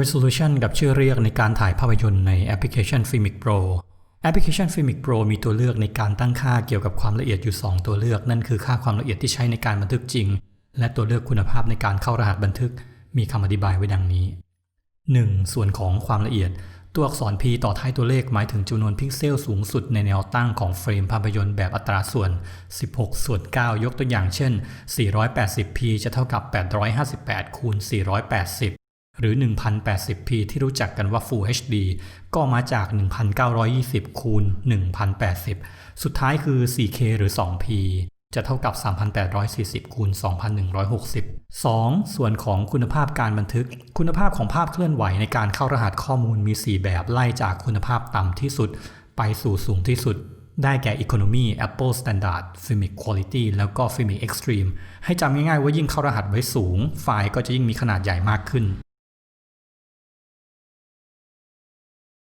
Resolution กับชื่อเรียกในการถ่ายภาพยนตร์ในแอปพลิเคชัน Filmic Pro แอปพลิเคชัน Filmic Pro มีตัวเลือกในการตั้งค่าเกี่ยวกับความละเอียดอยู่ 2 ตัวเลือก นั่นคือค่าความละเอียดที่ใช้ในการบันทึกจริง และตัวเลือกคุณภาพในการเข้ารหัสบันทึก มีคำอธิบายไว้ดังนี้ 1. ส่วนของความละเอียด ตัวอักษร P ต่อท้ายตัวเลขหมายถึงจำนวนพิกเซลสูงสุดในแนวตั้งของเฟรมภาพยนตร์แบบอัตราส่วน 16 ส่วน 9 ยกตัวอย่างเช่น 480p จะเท่ากับ 858คูณ480 หรือ 1080p ที่รู้จักกันว่า Full HD ก็มาจาก 1920 คูณ 1080 สุดท้ายคือ 4K หรือ 2p จะเท่ากับ 3,840 คูณ 2,160 2. ส่วนของคุณภาพการบันทึก คุณภาพของภาพเคลื่อนไหวในการเข้ารหัสข้อมูลมี 4 แบบไล่จากคุณภาพต่ำที่สุด ไปสู่สูงที่สุด ได้แก่ Economy Apple Standard Filmic Quality แล้วก็ Filmic Extreme ให้จำง่ายๆว่ายิ่งเข้ารหัสไว้สูง ไฟล์ก็จะยิ่งมีขนาดใหญ่มากขึ้น